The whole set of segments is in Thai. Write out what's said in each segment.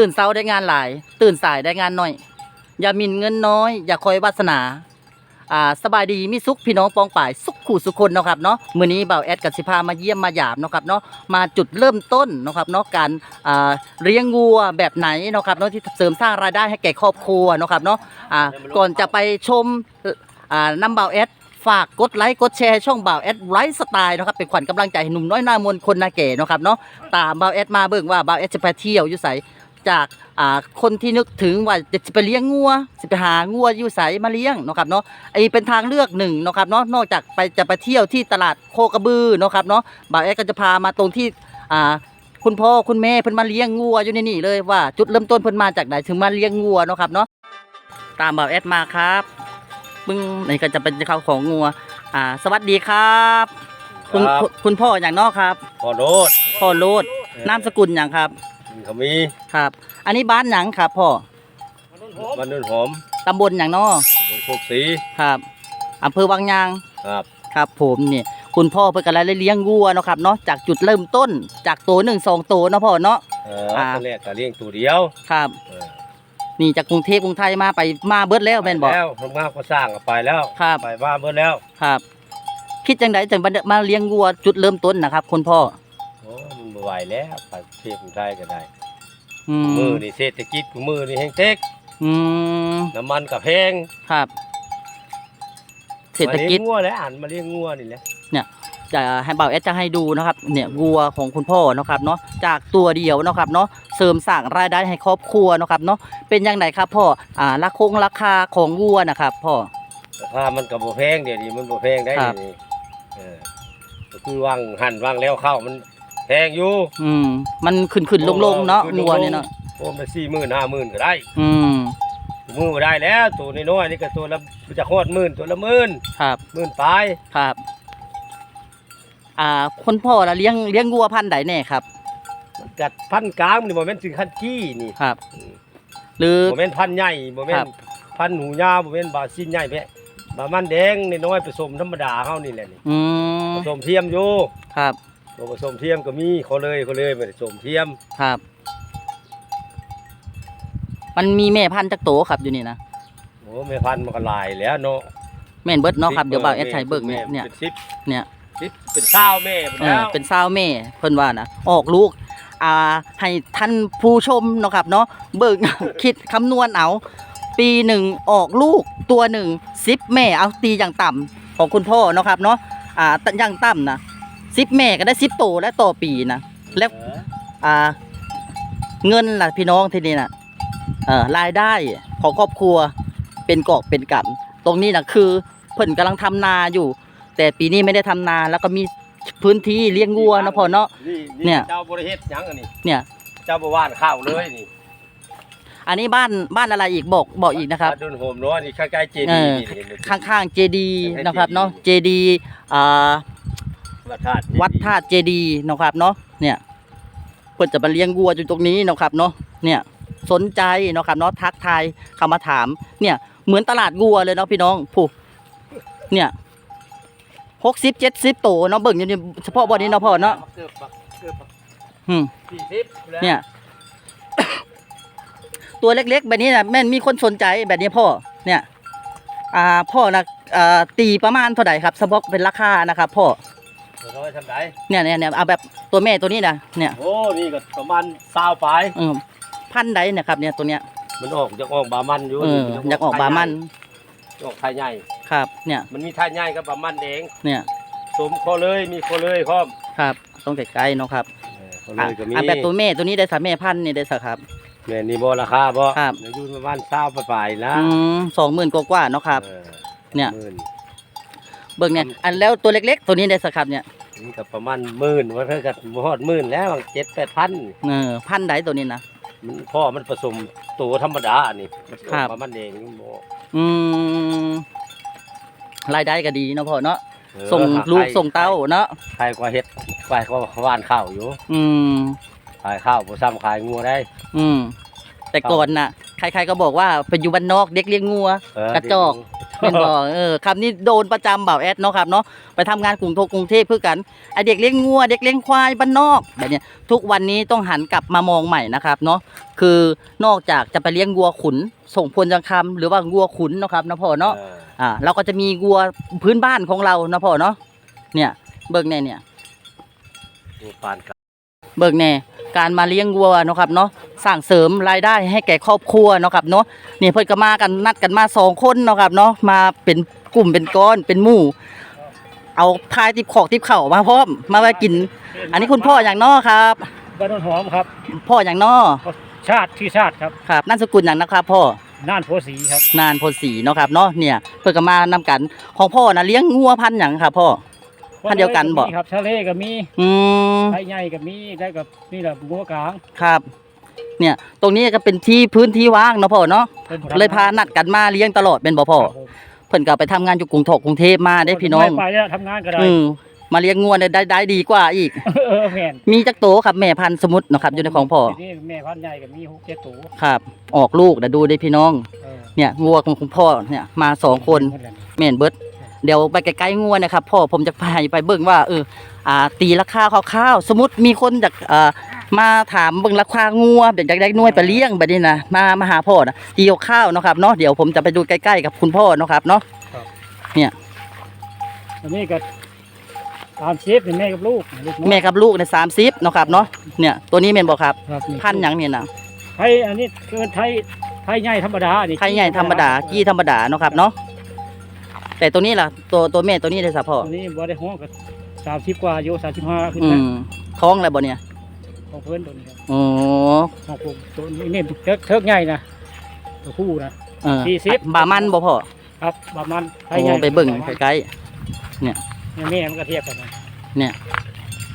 ตื่นเช้าได้งานหลาย ตื่นสายได้งานน้อย อย่ามินเงินน้อย อย่าคอยวาสนา อ่าสบายดีมีสุขพี่น้องปองป่ายสุขขู่สุขคนเนาะครับเนาะมื้อนี้บ่าวแอดกับสิพามาเยี่ยมมาหยามเนาะครับเนาะมาจุดเริ่มต้นเนาะครับเนาะการอ่าเลี้ยงวัวแบบไหนเนาะครับเนาะที่เสริมสร้างรายได้ให้แก่ครอบครัวเนาะครับเนาะอ่าก่อนจะไปชมอ่านำบ่าวแอดฝากกดไลค์กดแชร์ช่องบ่าวแอดไลฟ์สไตล์นะครับเป็นขวัญกำลังใจหนุ่มน้อยหน้ามนคนนาเก๋เนาะครับเนาะตามบ่าวแอดมาเบิ่งว่าบ่าวแอดจะไปเที่ยวอยู่ไส จากอ่าคนที่นึกถึงว่าจะไปเลี้ยงงัวจะไปหางัวอยู่ไสมาเลี้ยงเนาะครับเนาะไอเป็นทางเลือกหนึ่งเนาะครับเนาะนอกจากไปจะไปเที่ยวที่ตลาดโคกระบือเนาะครับเนาะบ่าวแอดก็จะพามาตรงที่อ่าคุณพ่อคุณแม่เพิ่นมาเลี้ยงงัวอยู่ในนี่เลยว่าจุดเริ่มต้นเพิ่นมาจากไหนถึงมาเลี้ยงงัวเนาะครับเนาะตามบ่าวแอดมาครับมึงนี่ก็จะเป็นเขาของงัวอ่าสวัสดีครับคุณครับ คุณคุณพ่ออย่างเนอกครับพอโนดพ่อโลดนามสกุลอย่างครับ เขามีครับ อันนี้บ้านหยังครับพ่อบ้านนุ่นหอมตำบลอย่างเนอบนโคกสีครับอำเภอวังยางครับครับผมเนี่ยคุณพ่อเพิ่นก็เลยเลี้ยงวัวเนาะครับเนาะจากจุดเริ่มต้นจากตัวหนึ่งสองตัวเนาะพ่อเนาะเอออ่าตอนแรกก็เลี้ยงตัวเดียวครับเออนี่จากกรุงเทพกรุงไทยมาไปมาเบิดแล้วแม่นบอกแล้วทำงานก็สร้างก็ไปแล้วครับไปบ้านเบิดแล้วครับ คิดจังไดจังมาเลี้ยงวัวจุดเริ่มต้นนะครับ คุณพ่อโอ้มัน บ่ไหวแล้วไปเทียบไทยก็ได้ อืมมือนี่เศรษฐกิจกูมือนี่แห้งเต็กอืมน้ำมันก็แพงครับ เศรษฐกิจ มาเลี้ยงงัวแล้วอ่านมาเลี้ยงงัวนี่แหละจะให้เบาแอดจะให้ดูนะครับเนี่ยวัวของคุณพ่อเนาะครับเนาะจากตัวเดียวเนาะครับเนาะเสริมสร้างรายได้ให้ครอบครัวเนาะครับเนาะเป็นยังไงครับพ่ออ่าราคงราคาของวัวนะครับพ่อ ราคามันก็บ่แพงเดี๋ยวนี้มันบ่แพงได้ครับเดี๋ยวนี้เออก็คือวางหั่นวางแล้วเข้ามันแพงอยู่อืมมันขึ้นขึ้นลงลงๆเนาะขึ้นลงๆงัวเนี่ยเนาะโอ้มันสี่หมื่นห้าหมื่นก็ได้ อืมมือก็ได้แล้ว ตัวน้อยๆนี่ก็ตัวละจะโคตรหมื่นตัวละหมื่นครับหมื่นปลายครับ อ่าคุณพ่อละเลี้ยงเลี้ยงวัวพันธุ์ใดแน่ครับกัดพันกลางนี่โมเมนต์ถึงขั้นกี้นี่ครับ หรือโมเมนต์พันใหญ่โมเมนครับต์พันหูยาวโมเมนต์บาซินใหญ่แพะบามันแดงน้อยๆผสมธรรมดาเฮานี่แหละนี่อืมผสมเทียมอยู่ครับ ตัวผสมเทียมก็มีเขาเลยเขาเลยไม่ได้ผสมเทียมครับ มันมีแม่พันธุ์จักโตครับอยู่นี่นะโอ้แม่พันธุ์มันก็หลายแล้วเนาะแม่นเบิดเนาะครับเดี๋ยวบ่าวแอดชัยเบิกเนี่ยเนี่ยเป็นสิบเนี่ยสิบเป็นเศร้าแม่เออเป็นสาวแม่เพิ่นว่านะออกลูกอ่าให้ท่านผู้ชมเนาะครับเนาะเบิก คิดคำนวณเอา ปีหนึ่งออกลูกตัวหนึ่งสิบแม่เอาตีอย่างต่ำของคุณพ่อเนาะครับเนาะอ่าอย่างต่ำนะ สิบแม่ก็ได้สิบโตแล้วต่อปีนะแล้วเอออ่า เงินล่ะพี่น้องที่นี่น่ะเอ่อรายได้ของครอบครัวเป็นกอบเป็นกำตรงนี้นะคือเพิ่นกำลังทำนาอยู่ แต่ปีนี้ไม่ได้ทำนาแล้วก็มีพื้นที่เลี้ยงวัวเนาะพ่อเนาะนี่เนี่นี่ยเจ้าบริเฮ็ดหยังอันนี้เนี่ยเจ้าบว่านข้าวเลยนี่อันนี้บ้านบ้านอะไรอีกบอกบอกอีกนะครับาดุนโฮมเนาะนี่ใกล้ๆเจเอดีอย์นี่เห็นไหมข้างๆเจดีนะครับเนาะเจดีอ่า วัดธาตุวัดธาตุเจดีย์เนาะครับเนาะเนี่ยเพิ่นจะมาเลี้ยงวัวอยู่ตรงนี้เนาะครับเนาะเนี่ยสนใจเนาะครับเนาะทักทายเข้ามาถาม เนี่ยเหมือนตลาดวัวเลยเนาะพี่น้องผู้เนี่ยหกสิบเจ็ดสิบโตเนาะเบิ่งอยู่นี่เฉพาะบ่อนี้เนาะพ่อเนาะเกือบเกือบอืมสี่สิบแล้วเนี่ย ตัวเล็กๆ แบบนี้นะแม่นมีคนสนใจแบบนี้พ่อเนี่ย อ่าพ่อนะอ่าตีประมาณเท่าไหร่ครับสำหรับเป็นราคานะครับพ่อ เราทำไรเนี่ยเนี่ยเนี่ยเอาแบบตัวแม่ตัวนี้นะเนี่ยโอ้นี่ก็ประมาณสาวปลายเออพันธุ์ใดเนะครับเนี่ยตัวเนี้ยมันออกจากออกบามันอยู่เอออยากออกบามันออกไทยใหญ่ครับ เนี่ยมันมีไทยใหญ่กับบามันแดงเนี่ยสมโคเลยมีโคเลยพร้อมครับ ต้องไกลๆเนาะครับเออโคเลยก็มีอะแบบตัวแม่ตัวนี้ได้สามแม่พันธุ์นี่ได้สักครับแม่นี่บ่ราคาบ่ครับอยู่ประมาณสาวปลายๆนะอืมสองหมื่นกว่าๆเนาะครับออเนี่ยหมื่นเบิ่งเนี่ยอันแล้วตัวเล็กๆ ตัวนี้ได้สักครับเนี่ย นี่ก็ประมาณหมื่นว่าเพิ่นก็บ่ฮอดหมื่นแล้วเจ็ดแปดพันเออพันธุ์ใดตัวนี้นะ มันพ่อมันผสมตัวธรรมดาอันนี้มันออกครับบามันแดงนี่บ่อืมรายได้ก็ดีเนาะพ่อเนาะเออส่งหาลูกใครส่งเต้าเนาะใครกว่าเฮ็ดใครกว่าหวานข้าวอยู่อืม ขายข้าวบ่ซ้ำขายงัวได้ อืม แต่ก่อนน่ะ ใครๆก็บอกว่าไปอยู่บ้านนอกเด็กเลี้ยงงัว เออกระจอกช เป็นบ่เออคำนี้โดนประจำเบาแอดเนาะครับเนาะไปทำงานกรุงโทกรุงเทพเพื่อกันไอเด็กเลี้ยงงัวเด็กเลี้ยงควายบ้านนอกแบบเนี้ยทุกวันนี้ต้องหันกลับมามองใหม่นะครับเนาะคือนอกจากจะไปเลี้ยงวัวขุน ส่งพลจังคำหรือว่าวัวขุนเนาะครับเนาะพ่อเนาะเอออ่าเราก็จะมีวัวพื้นบ้านของเราเนาะพ่อเนาะเนี่ยเบิกแน่เนี่ย ตัวปานกลาง เบิกแน่การมาเลี้ยงวัวเนาะครับเนาะสร้างเสริมรายได้ให้แก่ครอบครัวเนาะครับเนาะเนี่ยเพิ่นก็มากันนัดกันมาสองคนเนาะครับเนาะมาเป็นกลุ่มเป็นก้อนเป็นหมู่ เอาพายติบขอกติบเข่ามาพร้อมมาไว้กิน อันนี้คุณพ่ออย่างนอครับ บ้านโนนหอมครับ พ่ออย่างนอชาติชื่อชาติครับครับนั่นสกุลอย่างนะครับพ่อน่านโพสีครับ นานพลศรีเนาะครับเนาะเนี่ยเพิ่นก็มานำกันของพ่อนะเลี้ยงงัวพันธุ์หยังครับพ่อ พันธุ์เดียวกันบ่มีครับชาเล่ก็มีอืมไทยใหญ่ก็มีได้กับนี่แหละงัวกลางครับ เนี่ย ตรงนี้ก็เป็นที่พื้นที่ว่างเนาะพ่อเนาะเป็นเลยพานัดกันมาเลี้ยงตลอดเป็นบ่พ่อครับผมเพิ่นก็ไปทำงานอยู่กรุงเทพกรุงเทพมาได้พี่น้องไม่ไปแล้วทำงานก็ได้อืมมาเลี้ยงงัวได้ได้ได้ดีกว่าอีกเออแม่นมีจักโตครับแม่พันธุ์สมุดเนาะครับอยู่ในของพ่อนี่แม่พันธุ์ใหญ่ก็มีหกเจ็ดตัวครับ ออกลูกเดี๋ยวดูได้พี่น้องเออเนี่ยงัวของคุณพ่อเนี่ยมาสองคนแม่นเบิด เดี๋ยวไปใกล้ๆงัวนะครับพ่อผมจะพาไปเบิ่งว่าเอออ่าตีราคาคร่าวๆสมมติมีคนจากอ่ามาถามเบิ่งราคางัวอยากได้หน่วยไปเลี้ยงแบบนี้นะมามาหาพ่อนะตีข้าวๆเนาะครับเนาะเดี๋ยวผมจะไปดูใกล้ๆกับคุณพ่อเนาะครับเนาะอันนี้ก็ตามเชฟเป็นแม่กับลูกลูกน้อยแม่กับลูกในสามสิบเนาะครับเนาะเนี่ยตัวนี้แม่นบอกครับครับนี่พันธุ์หยังเนี่ยนะไทยอันนี้คือไทยไทยใหญ่ธรรมดานี่ไข่ใหญ่ธรรมดากี้ธรรมดาเนาะครับเนาะ แต่ตัวนี้ล่ะ ตัวตัวแม่ตัวนี้ได้สัพ่ออันนี้บ่ได้ห้องก็สามสิบกว่าโยสามสิบห้าขึ้นอืไปมท้องอะไรบ่เนี่ยของเพื่อนตัวนี้ครับอ๋อของผมตัวนี้เนี่ยเทิกเทิกใหญ่นะตัวผู้นะ เออสี่สิบ บามันบ่พ่อครับประมาณไทโอ้ยใหญ่ไปเบิ่งใกล้แม่มันก็เทียบกันนะ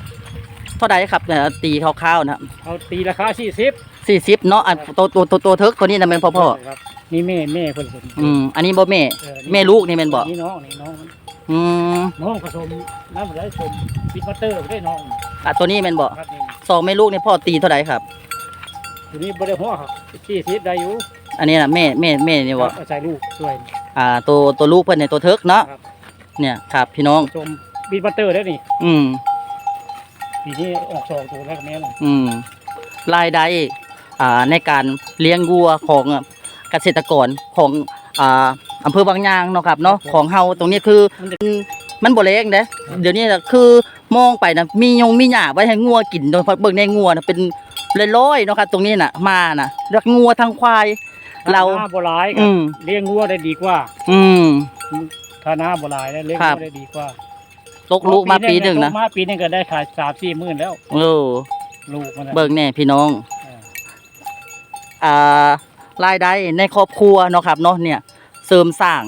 ๆเท่าใดครับเนี่ยตีคร่าวๆนะครับเอาตีราคาสี่สิบสี่สิบเนาะอันตัวตัวตัวตัวเทิกตัวนี้นะเป็นพ่อพ่อครับ นี่แม่แม่เพิ่นผสมอืมอันนี้บ่แม่ เออแม่ลูกนี่แม่นบ่นี่น้องนี่น้องมันอืมน้องผสมน้ำผสมปิดบัตเตอร์ไม่ได้น้องอะตัวนี้แม่นบ่ครับนี่สองแม่ลูกนี่พ่อตีเท่าใดครับ ตัวนี้บริหัวครับสี่สิบได้อยู่อันนี้น่ะแม่แม่แม่นี่บ่เอาใส่ลูกด้วย อ่าตัวตัวลูกเพิ่นในยตัวเทิกเนาะครับ เนี่ยครับพี่น้อง ผสมปิดบัตเตอร์ได้นี่อืม ปีนี้ออกสองตัวแล้วกับแม่เลยอืมรายได้อ่าในการเลี้ยงวัวของเกษตรกรของอ่าอำเภอบางยางเนาะครับเนาะของเฮาตรงนี้คือมันจะมันบ่เล็กเด้เดี๋ยวนี้น่ะคือมองไปนะมียงมีหญ้าไว้ให้งัวกินโดยเฉพาะเบิ่งในงัวน่ะเป็นร้อยๆเนาะครับ ตรงนี้น่ะมาน่ะรักงัวทั้งควาย เราถ้หน้าโบราณอืมเลี้ยงวัวได้ดีกว่า อืมถ้าหน้าโบราณแล้วเลี้ยงครัวับวได้ดีกว่าตกลูกมาปีหนึ่งนะตกมาปีหนึ่งก็ได้ขายสามสี่หมื่นแล้วโอ้ลูกมันน่ะเบิ่งแน่พี่น้องเอออ่า รายได้ในครอบครัวเนาะครับเนาะเนี่ยเสริมสร้าง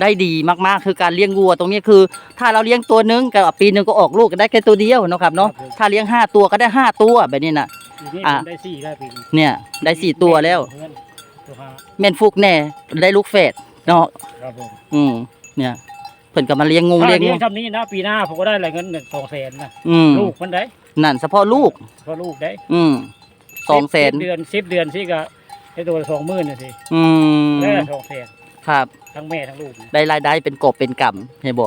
ได้ดีมากๆ คือการเลี้ยงวัว ตรงนี้คือ ถ้าเราเลี้ยงตัวหนึงกับปีหนึงก็ออกลูกก็ได้แค่ตัวเดียวเนาะครับเนาะถ้าเลี้ยงห้าตัวก็ได้ห้าตัวแบบนี้น่ะปีนี้อะผมได้สี่ได้ปีนี้เนี่ยได้สี่ตัวแล้วเพื่อนตัวห้าแม่นฟุกแน่ได้ลูกเฟดเนาะครับผมอืมเนี่ยเพิ่นก็มาเลี้ยงงูถ้าเลี้ยงเลี้งูยงทำนี้นะปีหน้าผมก็ได้อะไรเงินสองแสนนะอืมลูกมันได้นั่นเฉพาะลูกก็ลูกได้ อืมสองแสนบเดือนสิบเดือนสิก็ ได้ตัวสองหมื่นนะสิอืมได้สองแสนครับ ทั้งแม่ทั้งลูกนะได้รายได้เป็นกบเป็นกำเห็นบ่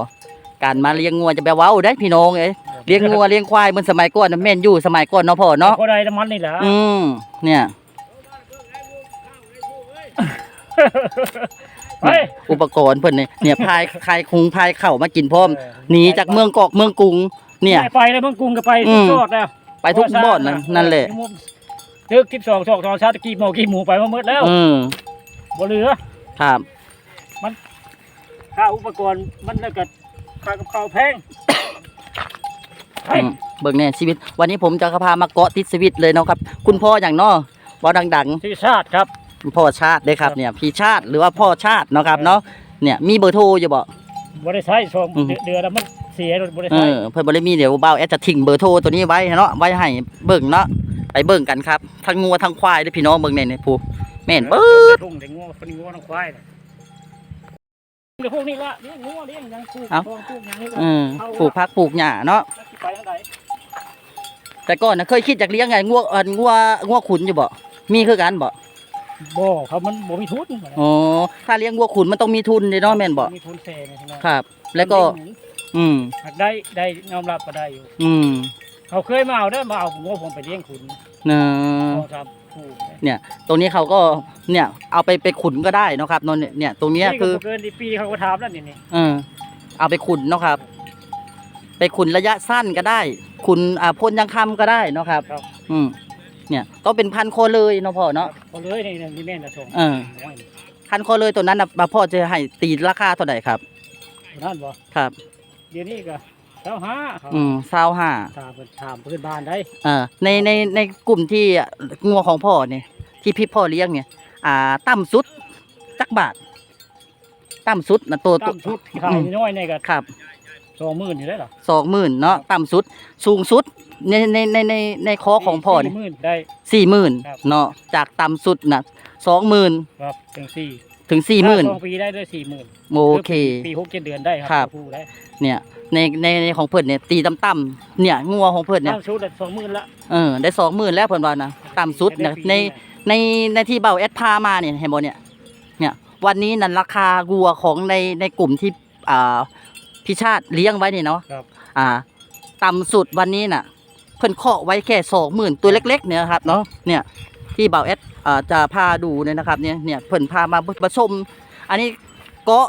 การมาเลี้ยงงัวจะแปลเว้าได้พี่น้องเอ้ยเลี้ยงงัวเลี้ยงควายเหมือนสมัยก่อนนะแม่นอยู่สมัยก่อนเนาะพ่อเนาะก็ได้น้ำมันนี่แหละอืมเนี่ยไปอุปกรณ์เพิ่นเนี่ยเนี่ยพายคายคุงพายเข่ามากินพร้อมหนีจากเมืองกอกเมืองกรุง เนี่ย ไปไปแล้วเมืองกรุงก็ไปอืทุกมยอดแล้วไปทุกบ่อนนั่นนั่นแหละ ตึกทิพสองสองสองชาติกี่โมงกี่หมูไปมาหมดแล้วอืมบ่เหลือครับ ค่าอุปกรณ์มันแล้วก็ค่ากับข้าวแพงไปอืมเบิ่งแน่ชีวิต วันนี้ผมจะพามาเกาะติดชีวิตเลยเนาะครับ คุณพ่ออย่างเนาะบ่ดังที่ชาติครับๆพ่อชาติเด้ครับ เนี่ยพี่ชาติหรือว่าพ่อชาติเนาะครับเนาะเนี่ยมีเบอร์โทรอยู่บ่บ่ได้ใช้สองอืม เดือนแล้วมันเสียบ่ได้เอใช้อเพิ่นบ่ได้มีเดี๋ยวบ่าวแอดจะทิ้งเบอร์โทรตัวนี้ไว้เนาะไว้ให้เบิ่งเนาะ ไปเบิ่งกันครับทั้งงัวทั้งควายเด้อพี่น้องเบิ่งแน่นี่ผู้แม่นเบิดทุ่งแต่งัวคนงัวน้องควายน่ะเดี๋ยวพวกนี้ละเลี้ยงงัวเลี้ยงหยังปลูกเอ้าทองปลูกหยังนี่ละอืมปลูกผักปลูกหญ้าเนาะแล้วสิไปทางไหนแต่ก่อนน่ะเคยคิดอยากเลี้ยงไงงัวเอ่องัวงัวขุนอยู่บ่มีคือกันบ่บ่ครับมันบ่มีทุนอ๋อถ้าเลี้ยงวัวขุนมันต้องมีทุนเด้เนาะแม่นบ่มีทุนแซ่เนี่ยใช่ไหมครับ แล้วก็ อืมหากได้ได้ยอมรับก็ได้อยู่ อืม เขาเคยมาเอาได้อมาเอางัวผมไปเลี้ยงขุนเนอะเอาครับผูกเนี่ย ตรงนี้เขาก็เนี่ยเอาไปไปขุนก็ได้เนาะครับเนนเนี่ย ตรงเนี้ยนี่ก็คือบ่เกินที่ปีเขาก็ถามแล้วนี่นี่เออเอาไปขุนเนาะครับ ไปขุนระยะสั้นก็ได้ ขุนอ่าพ่นยังคำก็ได้เนาะครับ ครับอืมเนี่ยต้องเป็นพันโคเลยเนาะพ่อเนาะ เขาเลยนี่นี่แม่น่ะส่งเออพันโคเลยตัวนั้นนะมาพ่อจะให้ตีราคาเท่าไหร่ครับ นั่นบ่ครับ เดี๋ยวนี้ก็ เจ้าห้าเขาอืมซาวห้าถามเพิ่นถามเพื่อนบ้านได้เออในในในกลุ่มที่งัวของพ่อเนี่ยที่พี่พ่อเลี้ยงเนี่ย อ่าต่ำสุดจักบาทต่ำสุดนะตัวตัวตามชุดที่ขายน้อยๆนี่ก็ครับ สองหมื่นอยู่ได้เหรอสองหมื่นเนาะต่ำสุด สูงสุด ในในในในในคอของพ่อเนี่ยสี่หมื่นได้ สี่หมื่นครับ เนาะจากต่ำสุดนะสองหมื่นครับถึงสี่ถึงสี่หมื่นสองปีได้ด้วยสี่หมื่นโอเค ปีหกเจ็ดเดือนได้คครัรับ ผู้ได้เนี่ย ในในในของเพิ่นเนี่ยตีต่ำๆเนี่ยงัวของเพิ่นเนี่ยตามชุดสองหมื่นละเออได้สองหมื่นแล้วเพิ่นว่านะต่ำสุดเนี่ยในในในที่เบาแอดพามาเนี่ยเห็นบ่เนี่ย เนี่ยวันนี้นั่นราคาวัวของในในกลุ่มที่อ่าพิชาติเลี้ยงไว้นี่เนาะครับอ่า ต่ำสุดวันนี้น่ะ เพิ่นเคาะไว้แค่สองหมื่นตัวเล็ก ๆ เนี่ยครับเนาะเนี่ยที่เบาแอดอ่าจะพาดูเนี่ยนะครับเนี่ยเนี่ยเพิ่นพามาผสมอันนี้ก็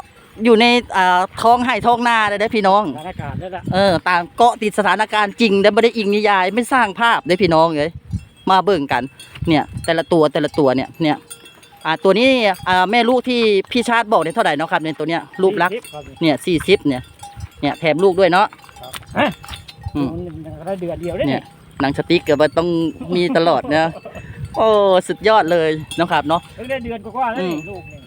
อยู่ในอ่าท้องให้ท้องนาเลยเด้อพี่น้อง สถานการณ์นั่นแหละเออตามเกาะติดสถานการณ์จริงแต่ไม่ได้อิงนิยายไม่สร้างภาพได้อพี่น้องเลยมาเบิ่งกัน เนี่ย แต่ละตัวแต่ละตัวเนี่ยเนี่ยอ่าตัวนี้อ่าแม่ลูกที่พี่ชาติบอกเนี่ยเท่าไหร่เนาะครับเนี่ยตัวเนี้ยรูปลักษณ์ครับเนี่ยสี่สิบเนี่ยเนี่ยแถมลูกด้วยเนาะฮะอืม มันได้เดือนเดียวได้เนี่เนี่ยยหนังสติ๊กเกิดมาต้องมีตลอดนะโอ้สุดยอดเลยนะครับเนาะ เพิ่งได้เดือนกว่าๆแล้วอืมนี่ลูกนี่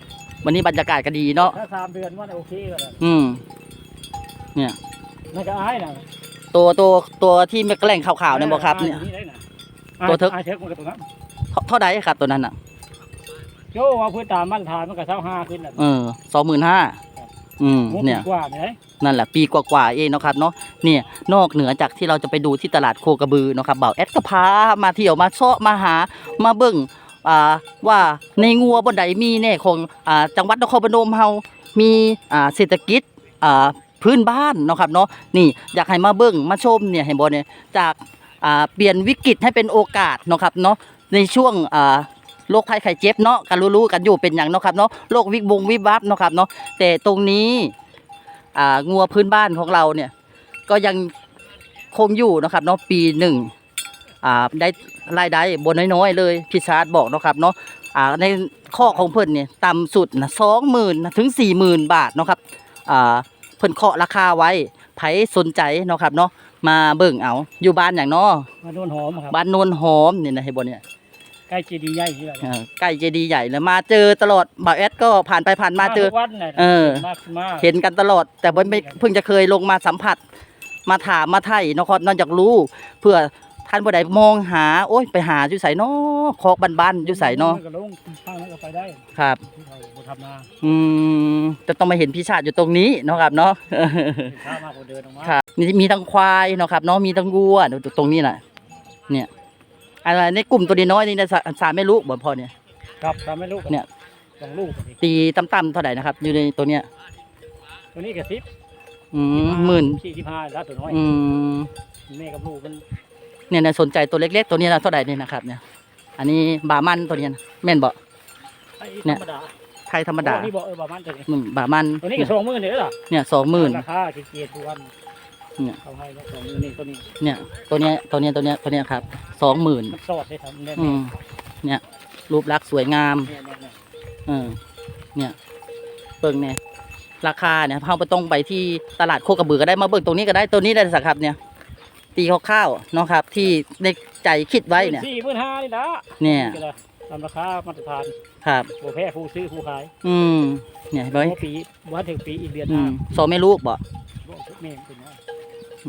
วันนี้บรรยากาศก็ดีเนาะถ้าสามเดือนว่าโอเคก็แล้วอืมมันก็อายนะตัวตัวตัวที่แม่แกล้งขาวๆเนี่ยบอกครับ เนี่ยได้นะตัวเทิก อายเทิกมันก็ตรงนั้นเท่าเท่าไหร่ครับตัวนั้นอะ โยว่าพื้นตามมาตรฐานมันก็เท่าห้าขึ้นแล้วเออสองหมื่นห้าอืมงบเนี่ยดีกว่าเนี่ยนั่นแหละปีกว่าๆเองเนาะครับเนาะเนี่ยนอกเหนือจากที่เราจะไปดูที่ตลาดโคกระบือเนาะครับบ่าวแอดก็พามาเที่ยวมาเซาะมาหามาเบิ่ง อ่าว่าในงัวบนใดมีแน่ของอ่าจังหวัดนครพนมเฮามีอ่าเศรษฐกิจอ่าพื้นบ้านเนาะครับเนาะนี่อยากให้มาเบิ่งมาชมเนี่ยเห็นบ่เนี่ยจากอ่าเปลี่ยนวิกฤตให้เป็นโอกาสเนาะครับเนาะในช่วงอ่าโรคภัยไข้เจ็บเนาะกันรู้ๆกันอยู่เป็นอย่างเนาะครับเนาะโรควิกบงวิบับเนาะครับเนาะแต่ตรงนี้อ่างัวพื้นบ้านของเราเนี่ยก็ยังคงอยู่นะครับเนาะปีหนึ่ง อ่าได้รายได้บนน้อยๆเลยพี่ชาร์ดบอกเนาะครับเนาะอ่าในข้อของเพิ่นเนี่ยต่ำสุดนะสองหมื่นถึงสี่หมื่นบาทเนาะครับอ่าเพิ่นเคาะราคาไว้ไผสนใจเนาะครับเนาะมาเบิ่งเอาอยู่บ้านอย่างเนาะมาโดนหอมครับบ้านโนนหอมเนี่ยนะเห็นบ่เนี่ยใกล้เจดีย์ใหญ่ที่ไหนเออใกล้เจดีย์ใหญ่แล้วมาเจอตลอดบ่าวแอดก็ผ่านไปผ่านมาเจอทุกวันน่ะเออมากมากเห็นกันตลอด แต่ว่าไม่เพิ่งจะเคยลงมาสัมผัส มาถามมาไถ่เนาะครับนอกจากรู้เพื่อ ท่านผู้ใดมองหา โอ้ยไปหาอยู่ใส่เนาะคอกบ้านๆอยู่ใส่เนาะก็ลงข้างนั้นก็ไปได้ครับ ที่เขาบ่ทำนาอืมจะต้องมาเห็นพี่ชาติอยู่ตรงนี้เนาะครับเนาะ ข้ามากกว่าเดินออกมาครับมีมีทั้งควายเนาะครับเนาะมีทั้งวัวเดี๋ยวตรงนี้น่ะ เนี่ยอะไรในกลุ่มตัวน้อยๆนี่นะสาสามไม่รู้บ่พอเนี่ย ครับทำให้ลูกเนี่ย สองลูกนี่ตีต่ำๆเท่าไหร่นะครับ อยู่ในตัวเนี้ยตัวนี้ก็สิบอืมหมื่นสี่สิบห้าแล้วตัวน้อยอืมแม่กับลูกมัน เนี่ยนะสนใจตัวเล็กๆตัวนี้นะเท่าไหร่เนี่ยนะครับเนี่ย อันนี้บามันตัวเนี้ยนะแม่นบ่ไอ้เนี่ธยรรมดาไทยธรรมดาโอ้นี่บอกเออประมาณตัวนี้อืมบามันตัวนี้ก็สองหมื่นเลยเหรอเนี่ยสองหมื่นราคาเกียรติวันเนี่ยเขาให้แล้วสองหมื่นนี่ตัวนี้เนี่ยตัวเนี้ยตัวเนี้ยตัวเนี้ยตัวเนี้ยครับสองหมื่นมันสอดได้ทำแน่อืมเนี่ยรูปลักษณ์สวยงามๆเนี่ยเนี่ยเนี่ยเออเนี่ยเบิ่งเนี่ยราคาเนี่ยเราไปต้องไปที่ตลาดโคกระบือก็ได้มาเบิ่งตรงนี้ก็ได้ตัวนี้ได้สักครับเนี่ย ตีคร่าวๆเนาะครับ ที่ในใจคิดไว้เนี่ยสี่หมื่นห้านี่นะเนี่ยก็ได้ตามราคามาตรฐานครับ โบแพ้ผู้ซื้อผู้ขายอืมเนี่ยเห็นไหมโอ้ปีวันถึงปีอีกเดือนอืห้ามสองแม่ลูกบ่บอกแม่มันเป็นว่า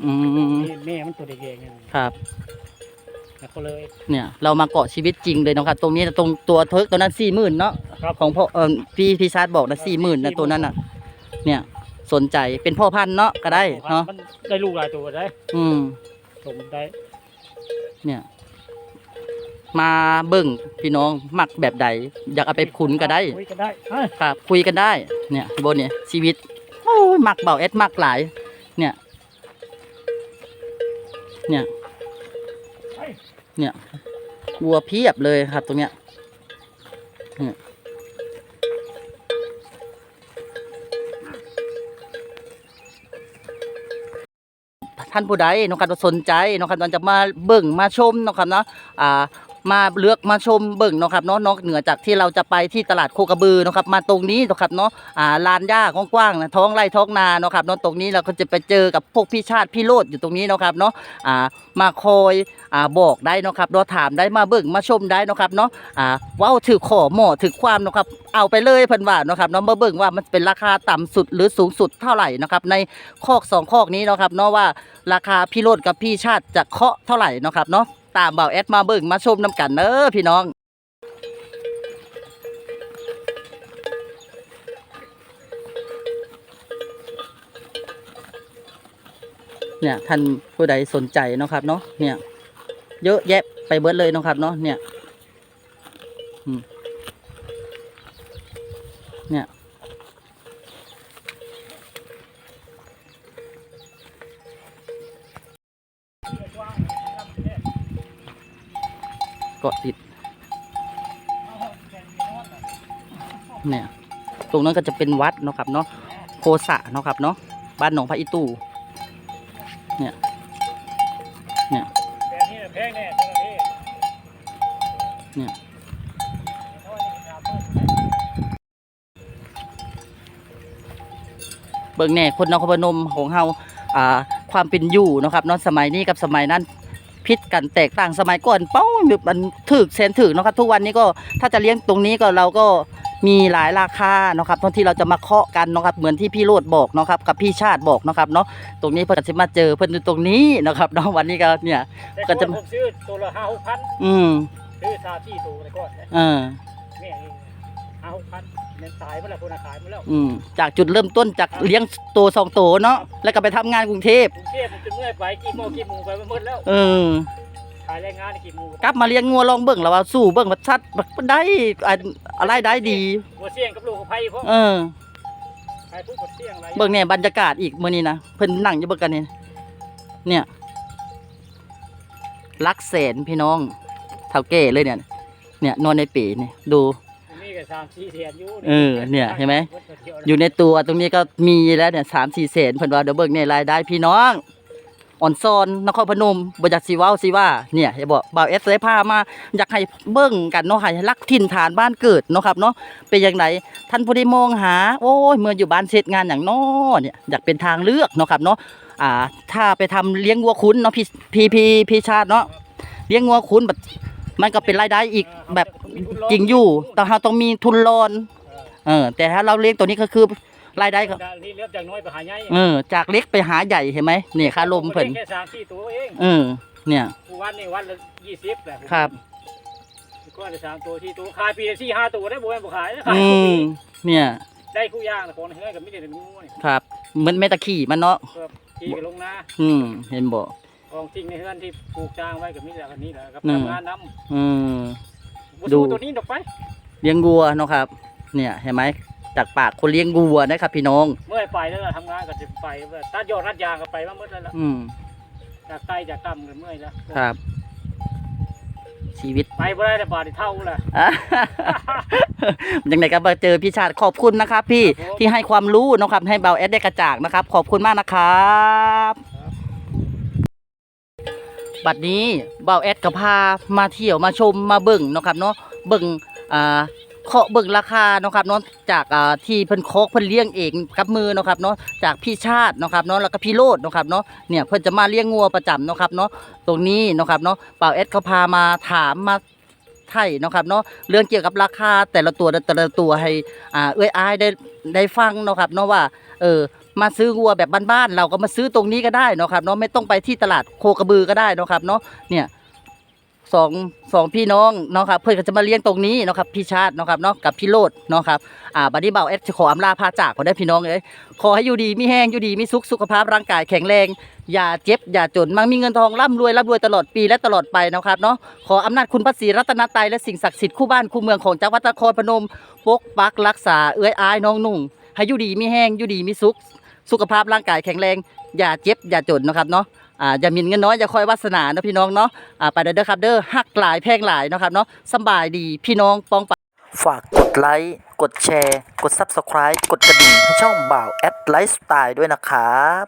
อืมแม่แม่มันตัวเด็กๆไงครับ แล้วเขาเลยเนี่ยเรามาเกาะชีวิตจริงเลยเนาะครับตรงนี้ตรงตัวเทิร์กตัวนั้นสี่หมื่นเนาะครับของพ่อเออพี่พี่ชาร์ดบอกนะสี่หมื่นนะตัวนั้นอะ เนี่ยสนใจเป็นพ่อพันธุ์เนาะก็ได้เนาะมันได้ลูกหลายตัวได้อืม สมได้ เนี่ย มาเบิ่งพี่น้องมักแบบใด อยากเอาไปขุนก็ได้ คุยกันได้เอ้ยครับคุยกันได้ เนี่ยบนเนี่ยชีวิตโอ้ยมักเบาเอสมักหลาย เนี่ย เนี่ย เอ้ย เนี่ยวัวเพียบเลยครับตรงเนี้ยเนี่ย ท่านผู้ใดเนาะครับสนใจเนาะครับจะมาเบิ่งมาชมนาะครับเนาะอ่า มาเลือกมาชมเบิ่งเนาะครับเนาะนอกเหนือจากที่เราจะไปที่ตลาดโคกระบือเนาะครับมาตรงนี้เนาะครับเนาะอ่าลานหญ้ากว้างๆนะท้องไร่ท้องนาเนาะครับเนาะตรงนี้เราก็จะไปเจอกับพวกพี่ชาติพี่โลดอยู่ตรงนี้เนาะครับเนาะอ่ามาคอยอ่าบอกได้เนาะครับเราถามได้มาเบิ่งมาชมได้เนาะครับเนาะอ่าว้าถือขอหมอถือความเนาะครับเอาไปเลยเพิ่นว่าเนาะครับเนาะมาเบิ่งว่ามันเป็นราคาต่ำสุดหรือสูงสุดเท่าไหร่นะครับในคอกสองคอกนี้เนาะครับเนาะว่าราคาพี่โลดกับพี่ชาติจะเคาะเท่าไหร่เนาะครับเนาะ ตามเบาแอดมาเบิ่งมาชมน้ำกันเนอพี่น้องเนี่ยท่านผู้ใดสนใจนะครับเนาะเนี่ยเยอะแยะไปเบิดเลยนะครับเนาะเนี่ยาะติด เนี่ย ตรงนั้นก็จะเป็นวัดเนาะครับเนาะโพสะเนาะครับเนาะบ้านหนองพระอิตูเนี่ย เนี่ยแบบนี้น่ะแพงแน่เนี่ยเบิ่งแน่คนนครพนมของเฮาอ่าความเป็นอยู่นะครับเนาะสมัยนี้กับสมัยนั้น พิษกันแตกต่างสมัยก่อนเป้ามันถึกแสนถึกเนาะครับ ทุกวันนี้ก็ถ้าจะเลี้ยงตรงนี้ก็เราก็มีหลายราคาเนาะครับตอนที่เราจะมาเคาะกันเนาะครับ เหมือนที่พี่โรดบอกเนาะครับ กับพี่ชาติบอกเนาะครับเนาะตรงนี้เพิ่นก็จะมาเจอเพิ่นอยู่ตรงนี้เนาะครับเนาะวันนี้ก็เนี่ยแต่ก็ก่อนจะผมซื้อตัวละห้าหกพันอืมซื้อซาที่ตัวในก่อนนะเออแม่นี่ห้าหกพัน เน้นตายเมื่อไหร่คนขายเมื่อแล้วอืมจากจุดเริ่มต้นจากเลี้ยงตัวสองตัวเนาะแล้วก็ไปทำงานกรุงเทพกรุงเทพมันจะเมื่อยไปกี่โมงกี่โมงไปมันมืดแล้วเออขายแรงงานกี่โมงกลับมาเลี้ยงงัวลองเบิ่งแล้วว่าสู้เบิ่งว่าชัดบ่ได้อันอะไรได้ดีหัวเสี่ยงกับลูกกับไผ่เพราะเออขายผู้กดเสี่ยงอะไรเบิ่งเนี่ยบรรยากาศอีกมื้อนี้นะเพิ่นนั่งอยู่เบิ่งกันนี่เนี่ยลักแสนพี่น้องเท่าแก่เลยเนี่ย เนี่ยนอนในปีนี่ดูนี่ ก็สามสี่เสียนอยู่เออเนี่ยเห็นไหม อยู่ในตัวตรงนี้ก็มีแล้วเนี่ยสามสี่แสนเพิ่นว่าเดี๋ยวเบิ่งเนี่ยรายได้พี่น้องอ่อนซอนนครพนมบ่อยากสิเว้าสิว่าเนี่ยอย่าบอกบ่าวเอสเลยพามาอยากให้เบิ่งกันเนาะให้รักถิ่นฐานบ้านเกิดเนาะครับเนาะเป็นอย่างไรท่านผู้ใดมองหา โอ้ยเมื่ออยู่บ้านเสร็จงานอย่างน้อเนี่ยอยากเป็นทางเลือกเนาะครับเนาะอ่าถ้าไปทำเลี้ยงวัวคุ้นเนาะพี่พี่พี่พี่ชาติเนาะเลี้ยงวัวคุ้นแบบ มันก็เป็นรายได้อีกแบบจริงอยู่แต่เราต้องมีทุนรอนเออ แต่ถ้าเราเลี้ยงตัวนี้ก็คือรายได้ก็นี่เลือกจากน้อยไปหาใหญ่เออจากเล็กไปหาใหญ่เห็นไหมเนี่ยค่าลมเพิ่นแค่สามสี่ตัวเองเออเนี่ยวันนี่วันละยี่สิบแหละครับก็ได้สามตัวที่ตัวขายปีละสี่ห้าตัวได้บ่แม่นบ่ขายขายอืทุกมปีเนี่ยได้คู่ย่างแต่คนเฮือกับมิได้แต่งูนี่ครับเหมือนเมตะขี่มันเนาะขี่กับลงนาอืมเห็นบ่ กองทิ้งในเฮือนที่ปลูกจ้างไว้กับมิได้อันนี้แหละครับอืม ทำงานนอืมำดู ดูตัวนี้ดอกไป เลี้ยงวัวเนาะครับ เนี่ยเห็นไหมจากปากคนเลี้ยงวัวนะครับ พี่น้อง เมื่อไปแล้วล่ะทำงานก็จะไปตัดยอดรัดยางก็ไปมาเมื่อแล้วล่ะอืมจากไตจากต่ำกันเมื่อยแล้วครับ ชีวิต ไปบ่ได้แต่บาทเท่าแหละอะ ยังไงก็มาเจอพี่ชาติขอบคุณนะครับ พี่ครับผม ที่ให้ความรู้นะครับให้เบาแอดได้กระจ่างนะครับ ขอบคุณมากนะครับ บัดนี้เบาแอดก็พามาเที่ยวมาชมมาเบิ่งเนาะครับเนาะเบิ่งอ่าเคาะเบิ่งราคาเนาะครับเนาะจากอ่าที่เพิ่นเคาะเพิ่นเลี้ยงเองกับมือเนาะครับเนาะจากพี่ชาติเนาะครับเนาะแล้วก็พี่โรดเนาะครับเนาะเนี่ยเพิ่นจะมาเลี้ยงงัวประจำเนาะครับเนาะตรงนี้เนาะครับเนาะเบาแอดเขาพามาถามมาไถ่เนาะครับเนาะเรื่องเกี่ยวกับราคาแต่ละตัวแต่ละตัวให้อ่าเอ้ยอายได้ได้ฟังเนาะครับเนาะว่าเออ มาซื้อวัวแบบบ้านๆเราก็มาซื้อตรงนี้ก็ได้เนาะครับเนาะไม่ต้องไปที่ตลาดโคกระบือก็ได้เนาะครับเนาะเนี่ยสองสองพี่น้องเนาะครับเพื่อนก็จะมาเลี้ยงตรงนี้เนาะครับพี่ชาติเนาะครับเนาะกับพี่โลดเนาะครับอ่าบัดนี้เบาแอดจะขออำลาพาจากขอได้พี่น้องเลยขอให้อยู่ดีมีแห้งอยู่ดีมีสุขสุขภาพร่างกายแข็งแรง อย่าเจ็บ อย่าจนมั่งมีเงินทองร่ำรวยร่ำรวยตลอดปีและตลอดไปนะครับเนาะขออำนาจคุณพระศรีรัตนตรัยและสิ่งศักดิ์สิทธิ์คู่บ้านคู่เมืองของจังหวัดนครพนมปกปักรักษาเอื้อยอายน้องนุ่งให้อยู่ดีมีแห้งอยู่ดีมีสุข สุขภาพร่างกายแข็งแรง อย่าเจ็บอย่าจนนะครับเนาะอ่าอย่ามินเงินน้อยอย่าคอยวาสนานะพี่น้องเนาะอ่าไปเด้อเด้อครับเด้อฮักหลายแพงหลายนะครับเนาะสบายดีพี่น้องปองปฝากกดไลค์กดแชร์ กด Subscribe กดกระดิ่งให้ช่องบ่าวแอดไลฟ์สไตล์ด้วยนะครับ